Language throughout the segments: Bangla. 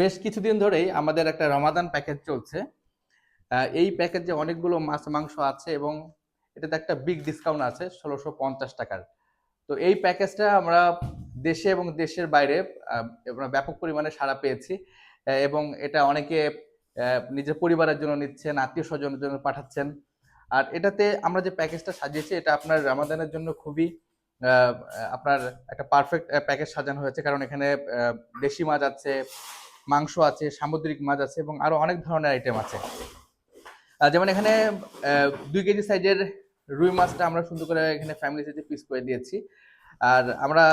বেশ কিছুদিন ধরেই আমাদের একটা রমাদান প্যাকেজ চলছে। এই প্যাকেজে অনেকগুলো মাছ, মাংস আছে এবং এটাতে একটা বিগ ডিসকাউন্ট আছে, ষোলোশো পঞ্চাশ টাকার। তো এই প্যাকেজটা আমরা দেশে এবং দেশের বাইরে ব্যাপক পরিমাণে সাড়া পেয়েছি। এবং এটা অনেকে নিজের পরিবারের জন্য নিচ্ছেন, আত্মীয় স্বজনের জন্য পাঠাচ্ছেন। আর এটাতে আমরা যে প্যাকেজটা সাজিয়েছি, এটা আপনার রামাদানের জন্য খুবই আপনার একটা পারফেক্ট প্যাকেজ সাজানো হয়েছে। কারণ এখানে দেশি মাছ আছে মাংস আছে, সামুদ্রিক মাছ আছে এবং আরও অনেক ধরনের আইটেম আছে। যেমন এখানে দুই কেজি সাইজের রুই মাছটা আমরা সুন্দর করে এখানে ফ্যামিলি সাইজে পিস করে দিয়েছি। আর আমরা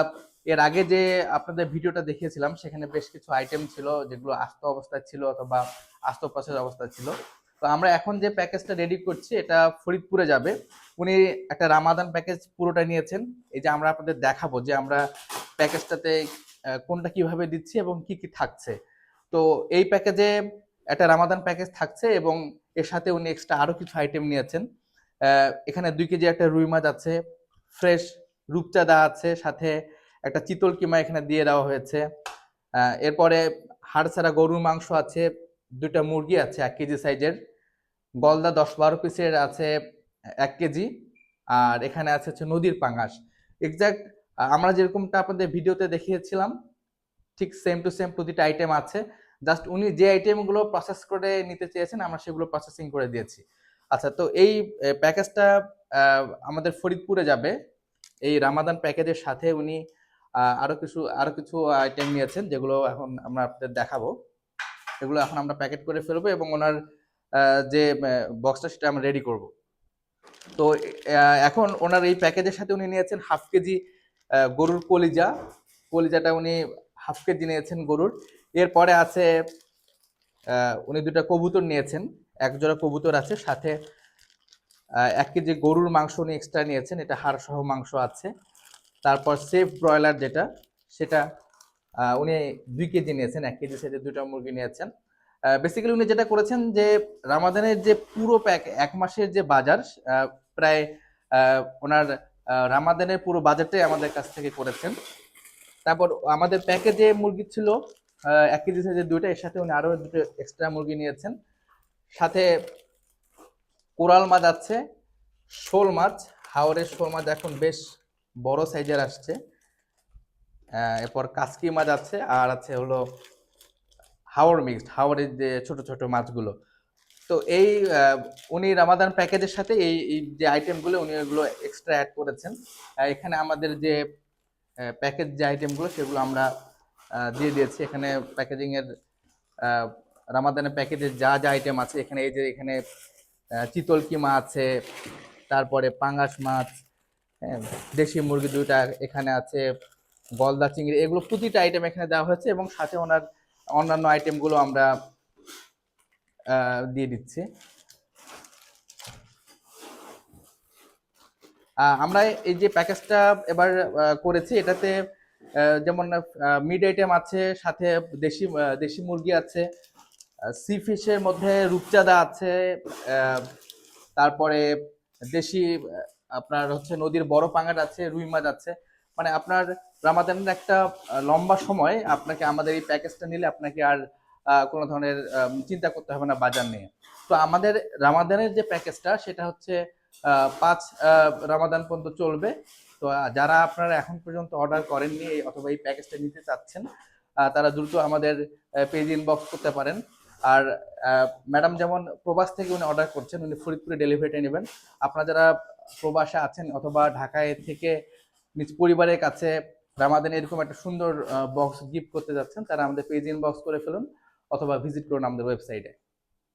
এর আগে যে আপনাদের ভিডিওটা দেখিয়েছিলাম, সেখানে বেশ কিছু আইটেম ছিল যেগুলো আস্ত অবস্থায় ছিল অথবা আস্ত প্রসেস অবস্থায় ছিল। তো আমরা এখন যে প্যাকেজটা রেডি করছি, এটা ফরিদপুরে যাবে। উনি একটা রামাদান প্যাকেজ পুরোটা নিয়েছেন। এই যে আমরা আপনাদের দেখাবো যে আমরা প্যাকেজটাতে কোনটা কীভাবে দিচ্ছি এবং কি কি থাকছে। তো এই প্যাকেজে একটা রামাদান প্যাকেজ থাকছে এবং এর সাথে উনি এক্সট্রা আরও কিছু আইটেম নিয়েছেন। এখানে দুই কেজি একটা রুই মাছ আছে ফ্রেশ রূপচাঁদা আছে, সাথে একটা চিতল কিমা এখানে দিয়ে দেওয়া হয়েছে। এরপরে হাড়ছাড়া গরুর মাংস আছে, দুইটা মুরগি আছে এক কেজি সাইজের। গলদা দশ বারো পিসের আছে এক কেজি। আর এখানে আছে হচ্ছে নদীর পাঙাশ। এক্সাক্ট আমরা যেরকমটা আপনাদের ভিডিওতে দেখিয়েছিলাম, ঠিক সেম টু সেম প্রতিটা আইটেম আছে। জাস্ট উনি যে আইটেমগুলো প্রসেস করে নিতে চেয়েছেন, আমরা সেগুলো প্রসেসিং করে দিয়েছি। আচ্ছা তো এই প্যাকেজটা আমাদের ফরিদপুরে যাবে। এই রামাদান প্যাকেজের সাথে উনি আরও কিছু আরও কিছু আইটেম নিয়েছেন, যেগুলো এখন আমরা আপনাদের দেখাবো। এগুলো এখন আমরা প্যাকেট করে ফেলব এবং ওনার যে বক্সটা সেটা আমরা রেডি করব। তো এখন ওনার এই প্যাকেজের সাথে উনি নিয়েছেন হাফ কেজি গরুর কলিজা। কলিজাটা উনি হাফ কেজি নিয়েছেন গরুর। এরপরে আছে উনি দুটা কবুতর নিয়েছেন। এক জোড়া কবুতর আছে, সাথে এক কেজি গরুর মাংস উনি এক্সট্রা নিয়েছেন, এটা হাড় সহ মাংস আছে। তারপর সেফ ব্রয়লার যেটা, সেটা উনি দুই কেজি নিয়েছেন, এক কেজি সাথে দুটা মুরগি নিয়েছেন। বেসিক্যালি উনি যেটা করেছেন যে, রামাদানের যে পুরো প্যাক এক মাসের যে বাজার প্রায় ওনার রামাদানের পুরো বাজারটাই আমাদের কাছ থেকে করেছেন। তারপর আমাদের প্যাকেজে মুরগি ছিল এক কেজি সাইজের দুইটা, এর সাথে উনি আরও দুটো এক্সট্রা মুরগি নিয়েছেন। সাথে কোরাল মাছ আছে, শোল মাছ, হাওরের শোল মাছ এখন বেশ বড় সাইজের আসছে। এরপর কাসকি মাছ আছে, আর আছে হলো হাওড় মিক্সড হাওরের যে ছোট ছোট মাছগুলো। তো এই উনি রামাদান প্যাকেজের সাথে এই যে আইটেমগুলো উনি এগুলো এক্সট্রা অ্যাড করেছেন। এখানে আমাদের যে প্যাকেজ যে আইটেমগুলো সেগুলো আমরা দিয়ে দিয়েছি। এখানে প্যাকেজিং এর রামাদানের প্যাকেজের যা যা আইটেম আছে এখানে এই যে এখানে চিতল কিমা আছে তারপরে পাঙ্গাস মাছ হ্যাঁ, দেশি মুরগি দুইটা এখানে আছে গলদা চিংড়ি এগুলো প্রতিটা আইটেম এখানে দেওয়া হয়েছে এবং সাথে ওনার অন্যান্য আইটেমগুলো আমরা দিয়ে দিচ্ছি। আমরা এই যে প্যাকেজটা এবার করেছি এটাতে যেমন মিড আইটেম আছে, সাথে দেশি দেশি মুরগি আছে সি ফিশের মধ্যে রূপচাঁদা আছে তারপরে দেশি আপনার হচ্ছে নদীর বড় পাঙ্গাট আছে, রুই মাছ আছে। মানে আপনার রামাদানের একটা লম্বা সময় আপনাকে আমাদের এই প্যাকেজটা নিলে আপনাকে আর কোনো ধরনের চিন্তা করতে হবে না বাজার নিয়ে। তো আমাদের রামাদানের যে প্যাকেজটা সেটা হচ্ছে পাঁচ রামাদান পর্যন্ত চলবে। তো যারা আপনারা এখন পর্যন্ত অর্ডার করেননি অথবা এই প্যাকেজটা নিতে চাচ্ছেন তারা দ্রুত আমাদের পেজ ইনবক্স করতে পারেন। আর ম্যাডাম যেমন প্রবাস থেকে উনি অর্ডার করছেন, উনি ফরিদপুরে ডেলিভারিটা নেবেন। আপনারা যারা প্রবাসে আছেন অথবা ঢাকায় থেকে নিজ পরিবারের কাছে রামাদানে এরকম একটা সুন্দর বক্স গিফট করতে যাচ্ছেন, তারা আমাদের পেজ ইনবক্স করে ফেলুন অথবা ভিজিট করুন আমাদের ওয়েবসাইটে